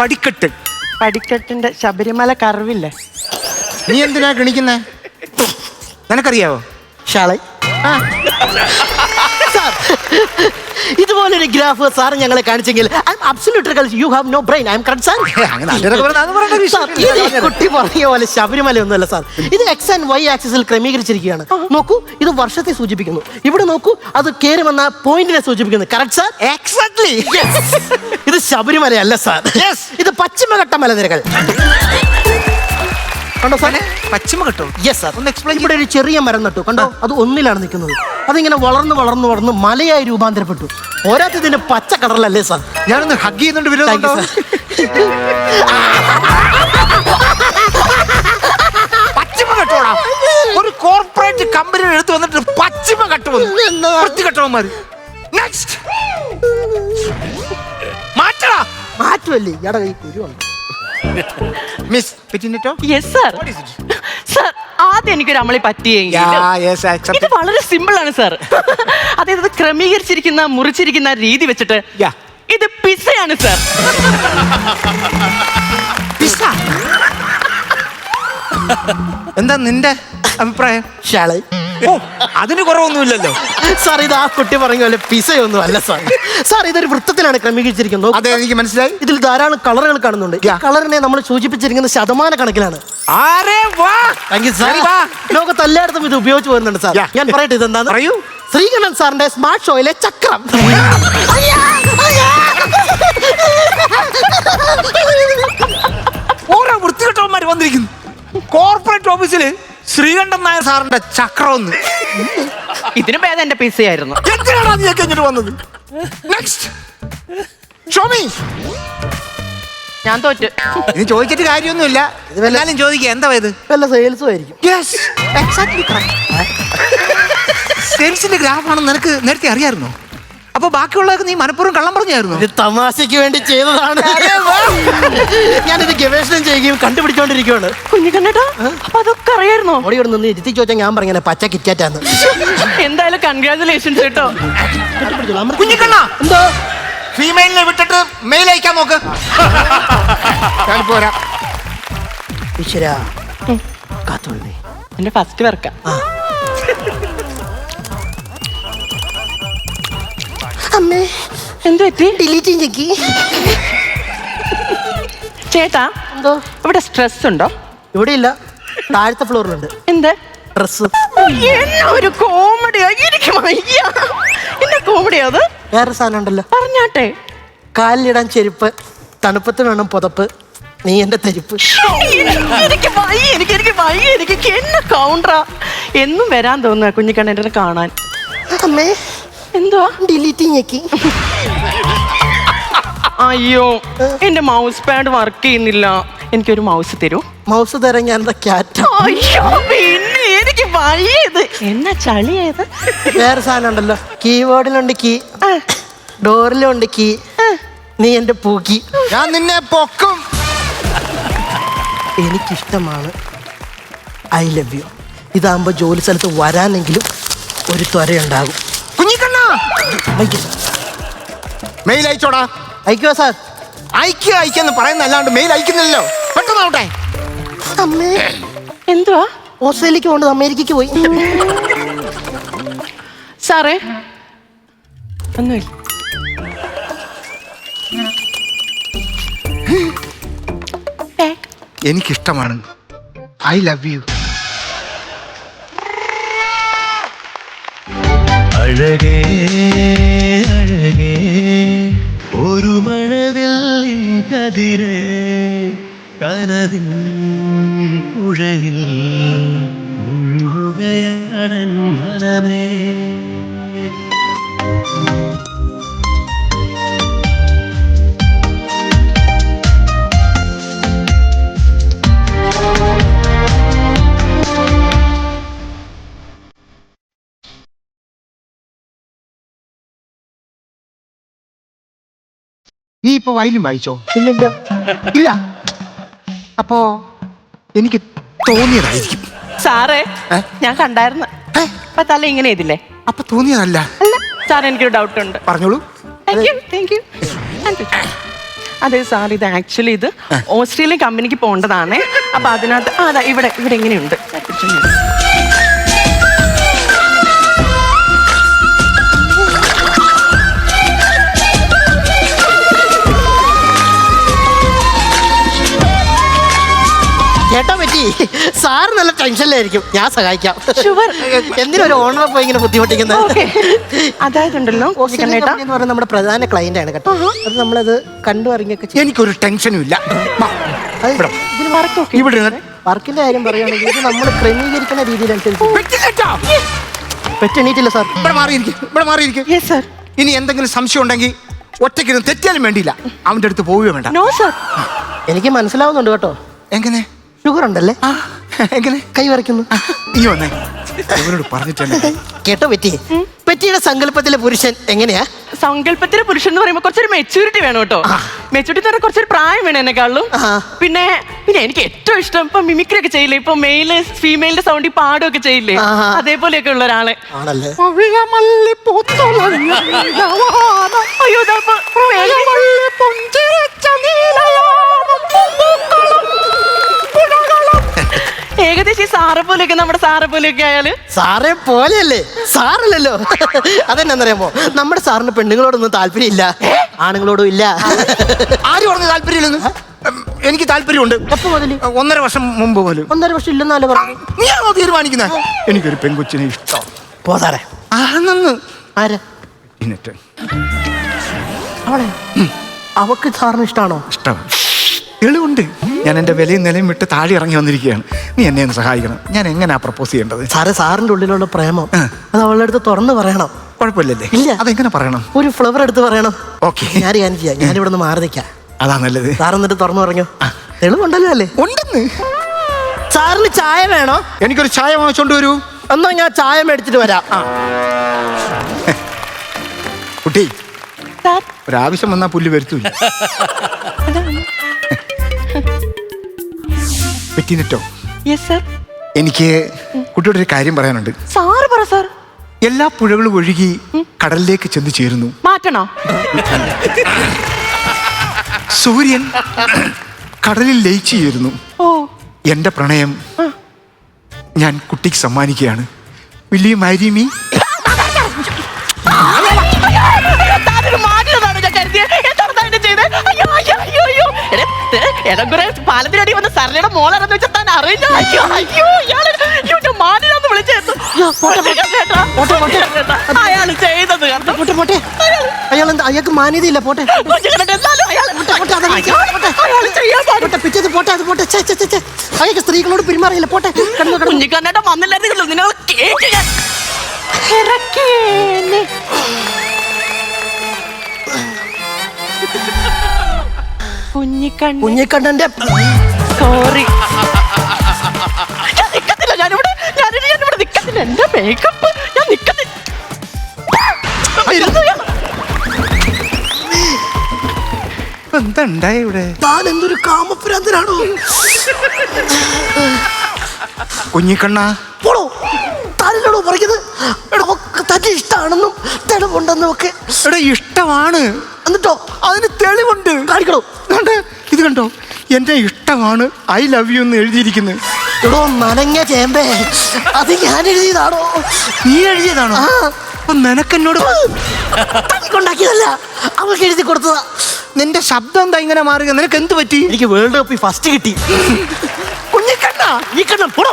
പടിക്കെട്ട്. പടിക്കെട്ടിന്റെ ശബരിമല കറിവില്ലേ? നീ എന്തിനാ ഗണിക്കുന്നേ? നിനക്കറിയാവോ? ഷാളെ. സാർ. ഇതുപോലൊരു ഗ്രാഫ് സാർ ഞങ്ങളെ കാണിച്ചെങ്കിൽ I am absolute you have no brain I am correct sir അങ്ങനെ നല്ലതൊക്കെ പറഞ്ഞാ അത് പറയേണ്ട ഒരു സാർ, വിഷയമില്ല. ഇത് ഈ കുട്ടി പറഞ്ഞ പോലെ ശബരിമല ഒന്നുമല്ല സാർ. ഇത് എക്സ് ആൻഡ് വൈ ആക്സിസിൽ ക്രമീകരിച്ചിരിക്കുകയാണ്. നോക്കൂ ഇത് വർഷത്തെ സൂചിപ്പിക്കുന്നു. ഇവിടെ നോക്കൂ അത് കയറി വന്ന പോയിന്റിനെ സൂചിപ്പിക്കുന്നു. Correct sir Exactly. ഇത് ശബരിമലയല്ല സാർ. Yes. ഇത് പശ്ചിമഘട്ട മലനിരകൾ. കണ്ടോ സാർ? പശ്ചിമഘട്ടോ? യെസ് സാർ ഒന്ന് എക്സ്പ്ലെയിൻ ഇവിടെ ഒരു ചെറിയ മരം നട്ടു. കണ്ടോ? അത് ഒന്നിലാണ് നിൽക്കുന്നത്. അതിങ്ങനെ വളർന്ന് വളർന്ന് വളർന്ന് മലയായി രൂപാന്തരപ്പെട്ടു. പോരാത്തതിന് പച്ച കളറിലല്ലേ സാർ? ഞാനൊന്ന് ഹഗ് ചെയ്യുന്നുണ്ട് ഒരു കോർപ്പറേറ്റ് കമ്പനി എടുത്ത് വന്നിട്ട് പശ്ചിമഘട്ടം എന്നാ? വൃത്തിഘട്ടവന്മാര് നെക്സ്റ്റ് മാറ്റടാ. മാറ്റുമല്ലേ ഇയാടെ കൈ മിസ് യെസ് സാർ സാർ ആദ്യം എനിക്കൊരു അമളി പറ്റിയെങ്കിൽ ഇത് വളരെ സിമ്പിൾ ആണ് സാർ അതായത് ക്രമീകരിച്ചിരിക്കുന്ന മുറിച്ചിരിക്കുന്ന രീതി വെച്ചിട്ട്. ഇത് പിസയാണ് സാർ പിസ എന്താ നിന്റെ അഭിപ്രായം? ഷാളെ ഓ അതിന് കുറവൊന്നുമില്ലല്ലോ. സാർ ഇത് ആ കുട്ടി പറഞ്ഞ പോലെ പിസയൊന്നും അല്ല സാർ. സാർ ഇതൊരു വൃത്തത്തിലാണ് ക്രമീകരിച്ചിരിക്കുന്നത്. അതെ എനിക്ക് മനസ്സിലായി. ഇതിൽ ധാരാളം കളറുകൾ കാണുന്നുണ്ട്. ഈ. കളറിനെ നമ്മൾ സൂചിപ്പിച്ചിരിക്കുന്ന ശതമാന കണക്കിലാണ്. ആരെ വാ? Thank you sir. വാ. ലോകത്ത് എല്ലായിടത്തും ഇത് ഉപയോഗിച്ച് വരുന്നുണ്ട് സാർ. Yeah. ഞാൻ പറയട്ടെ ഇതെന്താണ് പറയൂ. ശ്രീകണ്ഠൻ സാറിന്റെ സ്മാർട്ട് ഷോയിലെ ചക്രം. ശ്രീകണ്ഠൻ നായർ സാറിന്റെ ചക്രം ഒന്ന്. ഇതിന് ഭേദം എന്റെ പിസയായിരുന്നു എന്തിനാണ് നീയൊക്കെ ഇങ്ങോട്ട് വന്നത്? നെക്സ്റ്റ് ഷോമി ഞാൻ തോറ്റ്. ഇത് ചോദിച്ചിട്ട് കാര്യമൊന്നുമില്ല. ഇത് എന്നാലും ചോദിക്കുക എന്താ ഇത്? വല്ല സെയിൽസും ആയിരിക്കും. യെസ് എക്സാക്ട്ലി സെയിൽസിന്റെ ഗ്രാഫാണെന്ന് നിനക്ക് നേരത്തെ അറിയായിരുന്നോ? അപ്പൊ ബാക്കിയുള്ളതൊക്കെ നീ മനഃപൂർവം കള്ളം പറഞ്ഞായിരുന്നു? ഇത് തമാശയ്ക്ക് വേണ്ടി ചെയ്തതാണ്. ഞാനിത് ഗവേഷണം ചെയ്യുകയും കണ്ടുപിടിച്ചോണ്ടിരിക്കുകയാണ്. കുഞ്ഞിക്കണ്ണേട്ടാ അപ്പൊ അതൊക്കെ അറിയായിരുന്നോ? ഓടി ഇവിടെ നിന്ന് ഇരുത്തി ചോദിച്ചാൽ ഞാൻ പറഞ്ഞ പച്ച കിറ്റാറ്റാന്ന്. എന്തായാലും കൺഗ്രാചുലേഷൻസ് കേട്ടോ. കുഞ്ഞിക്കണ്ണ എന്തോ? ഫീമെയിലിനെ വിട്ടിട്ട് മെയിൽ അയക്കാൻ നോക്ക്. ഞാൻ പോരാ ഈശ്വര കാത്തോളേ എന്റെ ഫസ്റ്റ് വർക്ക അമ്മേ എന്ത് പറ്റി? ഡിലീറ്റ് ഞെക്കി ചേട്ടാ എന്തോ? ഇവിടെ സ്ട്രെസ് ഉണ്ടോ? ഇവിടെ ഇല്ല താഴത്തെ ഫ്ലോറിലുണ്ട്. എന്ത്? ഡ്രസ് എന്നെ ഒരു കോമഡിയാ എനിക്ക് വയ്യ. എന്നെ കോമഡിയാ അത്? വേറെ സാധനം ഉണ്ടല്ലോ. പറഞ്ഞാട്ടെ. കാലിലിടാൻ ചെരുപ്പ് തണുപ്പത്ത് വേണം പുതപ്പ്. നീ എന്റെ തെരുപ്പ്. എനിക്ക് വയ്യ എനിക്ക് എനിക്ക് വയ്യ എനിക്ക് എന്നെ കൗണ്ടറാ എന്നും വരാൻ തോന്നുക കുഞ്ഞിക്കണ്ണേട്ടനെ കാണാൻ. അമ്മേ. എന്തുവാ? ഡിലീറ്റ് ഞെക്കി അയ്യോ എന്റെ മൗസ് പാഡ് വർക്ക് ചെയ്യുന്നില്ല. എനിക്കൊരു മൗസ് തരൂ. മൗസ് തരാൻ ഞാൻ ക്യാറ്റ് അയ്യോ പിന്നെ എനിക്ക് വഴിയത് എന്നാ ചളിയത് വേറെ സാധനം ഉണ്ടല്ലോ. കീബോർഡിലുണ്ട് കീ ഡോറിലുണ്ട് കീ നീ എന്റെ പൂക്കി. ഞാൻ നിന്നെ പൊക്കും. എനിക്കിഷ്ടമാണ്. ഐ ലവ് യു ഇതാകുമ്പോൾ ജോലി സ്ഥലത്ത് വരാനെങ്കിലും ഒരു ത്വരയുണ്ടാകും. മെയിൽ അയച്ചോടാ. അയക്കുക സാർ? അയക്കുക അയക്കാന്ന് പറയുന്നല്ലാണ്ട് മെയിൽ അയക്കുന്നില്ലല്ലോ. പെട്ടെന്നാവട്ടെ. അമ്മേ. എന്തുവാ? ഓസ്ട്രേലിയക്ക് കൊണ്ട് അമേരിക്കക്ക് പോയി. സാറേ. ഒന്നുമില്ല. എനിക്കിഷ്ടമാണ്. I love you. അഴകേ അഴകേ ഒരു മഴവിൽ കതിരേ കനതിൽ പുഴയിൽ മുഴുകുകയാണ് മനമേ നീ ഇപ്പൊ വയലും വായിച്ചോ? ഇല്ലല്ലോ. ഇല്ല. അപ്പോ എനിക്ക് തോന്നിയതായിരിക്കും. സാറേ ഏ? ഞാൻ കണ്ടായിരുന്നു. ഏ? അപ്പൊ തല ഇങ്ങനെ ചെയ്തില്ലേ അപ്പൊ തോന്നിയതല്ല. അല്ല സാർ എനിക്കൊരു ഡൗട്ട് ഉണ്ട്. പറഞ്ഞോളൂ. താങ്ക് യു താങ്ക് യു അതെ സാർ ഇത് ആക്ച്വലി ഇത് ഓസ്ട്രേലിയൻ കമ്പനിക്ക് പോകേണ്ടതാണ്. അപ്പൊ അതിനകത്ത് ആ, അതാ ഇവിടെ ഇവിടെ എങ്ങനെയുണ്ട് പറ്റി സാർ നല്ല ടെൻഷനിലായിരിക്കും. ഞാൻ സഹായിക്കാം. എന്തിനും എന്തിനൊരു ഓണറെ പോയി ഇങ്ങനെ ബുദ്ധിമുട്ടിക്കുന്നത്? അതായത് അതായതുണ്ടല്ലോ എന്ന് നമ്മുടെ പ്രധാന ക്ലയന്റ് ആണ് കേട്ടോ. അത് നമ്മളത് കണ്ടു അറിഞ്ഞൊക്കെ എനിക്കൊരു ടെൻഷനും ഇല്ല. ഇവിടെ വർക്കിന്റെ കാര്യം പറയുകയാണെങ്കിൽ ഇത് നമ്മൾ ക്രമീകരിക്കുന്ന രീതിയിലനുസരിച്ച് വെട്ടിലേറ്റാ. സാർ. ഇവിടെ മാറിയിരിക്കും ഇവിടെ മാറിയിരിക്കും. യെസ് സർ ഇനി എന്തെങ്കിലും സംശയം ഉണ്ടെങ്കിൽ ഒറ്റയ്ക്കിരുന്ന് തെറ്റിയാലും വേണ്ടിയില്ല. അവന്റെ അടുത്ത് പോവുകയോ വേണ്ട. നോ സർ എനിക്ക് മനസ്സിലാവുന്നുണ്ട് കേട്ടോ. എങ്ങനെ? ഷുഗർ ഉണ്ടല്ലേ എങ്ങനെ? കൈ വരയ്ക്കുന്നു. ഈ വന്നേ ഇവനോട് പറഞ്ഞിട്ടുണ്ട് കേട്ടോ പറ്റി. പറ്റിയുടെ സങ്കല്പത്തിലെ പുരുഷൻ എങ്ങനെയാ? സങ്കല്പത്തിലെ പുരുഷൻ എന്ന് പറയുമ്പോൾ കുറച്ചൊരു മെച്ചൂരിറ്റി വേണം കേട്ടോ. മെച്ചൂരിറ്റി എന്ന് പറഞ്ഞാൽ കുറച്ചൊരു പ്രായം വേണം എന്നെക്കാളും. പിന്നെ പിന്നെ എനിക്ക് ഏറ്റവും ഇഷ്ടം ഇപ്പൊ മിമിക്രി ഒക്കെ ചെയ്യില്ലേ? ഇപ്പൊ മെയിൽ ഫീമെയിലിന്റെ സൗണ്ടിൽ ഒക്കെ ചെയ്യില്ലേ. അതേപോലെയൊക്കെ ഉള്ള ഒരാളെ. ആണല്ലേ? അയ്യോ. ഏകദേശം ഈ സാറെ പോലെയൊക്കെ നമ്മുടെ പോലെ പോലെയൊക്കെ ആയാൽ? സാറെ പോലെയല്ലേ? സാറല്ലല്ലോ. അതെന്നറിയാമോ നമ്മുടെ സാറിന് പെണ്ണുങ്ങളോടൊന്നും താല്പര്യമില്ല. ആണുങ്ങളോടും ഇല്ല. ആര് പറഞ്ഞു താല്പര്യമില്ലെന്ന്? ഉം, എനിക്ക് താല്പര്യമുണ്ട്. എപ്പോ മുതൽ? ഒന്നര വർഷം മുമ്പ് പോലും ഒന്നര വർഷം ഇല്ലെന്നാലോ പറഞ്ഞു നീയാണോ തീരുമാനിക്കുന്നത് എനിക്കൊരു പെൺകൊച്ചിനെ ഇഷ്ടം. പോ സാറേ. ആണെന്ന് ആര്? എന്നിട്ട് അവളെ? അവക്ക് സാറിന് ഇഷ്ടമാണോ ഇഷ്ടമാണ് തെളിവുണ്ട് ഞാൻ എന്റെ വിലയും നിലയും വിട്ട് താഴെ ഇറങ്ങി വന്നിരിക്കുകയാണ്. നീ എന്നെ ഒന്ന് സഹായിക്കണം. ഞാൻ എങ്ങനെയാ പ്രപ്പോസ് ചെയ്യേണ്ടത്? സാറ് സാറിന്റെ ഉള്ളിലുള്ള പ്രേമം. അത് അവളുടെ അടുത്ത് തുറന്ന് പറയണം. കുഴപ്പമില്ലല്ലേ? ഇല്ല. അതെങ്ങനെ പറയണം? ഒരു ഫ്ലവർ എടുത്ത് പറയണം. ഓക്കെ. ഞാൻ ഞാൻ ചെയ്യാം. ഞാൻ ഇവിടെ നിന്ന് മാറി നിൽക്കാം. അതാ നല്ലത്. സാർ എന്നിട്ട് തുറന്നു പറഞ്ഞു? തെളിവുണ്ടല്ലോ അല്ലേ? ഉണ്ടെന്ന്. സാറിന് ചായ വേണോ? എനിക്കൊരു ചായ വാങ്ങിച്ചോണ്ട് വരൂ. എന്നാ ഞാൻ ചായ മേടിച്ചിട്ട് വരാം. കുട്ടി സാർ. ഒരാവശ്യം വന്നാൽ പുല്ല് വരുത്തൂല്ല? പറ്റിനെറ്റോ യെസ് സർ എനിക്ക് കുട്ടിയോട് ഒരു കാര്യം പറയാനുണ്ട്. സാറ് പറ സാർ എല്ലാ പുഴകളും ഒഴുകി കടലിലേക്ക് ചെന്ന് ചേരുന്നു. മാറ്റണോ? സൂര്യൻ കടലിൽ ലയിച്ചു ചേരുന്നു. ഓ. എന്റെ പ്രണയം ഞാൻ കുട്ടിക്ക് സമ്മാനിക്കുകയാണ്. വലിയ മാരിമി താനൊരു ദേ, എടംകുറെ പാലത്തിനടി വന്ന് സരളയുടെ മോളാണെന്ന് വെച്ചാൽ താൻ അറിയില്ല. അയ്യോ അയ്യോ ഇയാൾ ഞാൻ. അയാൾ ചെയ്തത് പോട്ടെ പോട്ടെ. അയാൾ എന്താ അയാൾക്ക് മാന്യതയില്ല പോട്ടെ. പോട്ടെ, പോട്ടെ. പിറ്റേത് അത്. അയാൾക്ക് സ്ത്രീകളോട് പെരുമാറിയില്ല പോട്ടെ. കുഞ്ഞിക്കണ്ണേട്ട വന്നില്ലായിരുന്നെങ്കിലും? നിങ്ങൾ കേക്ക് കുഞ്ഞിക്കണ്ണന്റെ സോറി ഞാൻ നിക്കത്തില്ല ഞാനിവിടെ ഞാനിവിടെ ഞാനിവിടെ നിക്കത്തില്ല. എന്റെ മേക്കപ്പ് ഞാൻ നിക്കത്തില്ല എന്താ ഉണ്ടായ ഇവിടെ? താൻ എന്തൊരു കാമപ്രാന്തനാണോ കുഞ്ഞിക്കണ്ണ. എടാ ഇഷ്ടമാണ്. എന്നിട്ടോ? അതിന് തെളിവുണ്ട്. കാണിക്കണോ? കണ്ടേ? ഇത് കണ്ടോ? എന്റെ ഇഷ്ടമാണ്. ഐ ലവ് യു എന്ന് എഴുതിയിരിക്കുന്നത് എടോ നനഞ്ഞ ചേമ്പേ. അത് ഞാൻ എഴുതിയതാണോ? നീ എഴുതിയതാണോ. അപ്പൊ നിനക്കെന്നോട് ഉണ്ടാക്കിയതല്ല അവൾക്ക് എഴുതി കൊടുത്തതാ. നിന്റെ ശബ്ദം എന്താ ഇങ്ങനെ മാറുക? നിനക്ക് എന്ത് പറ്റി? എനിക്ക് വേൾഡ് കപ്പിൽ ഫസ്റ്റ് കിട്ടി. കുഞ്ഞിക്കണ്ണ നീ കണ്ണ പോടോ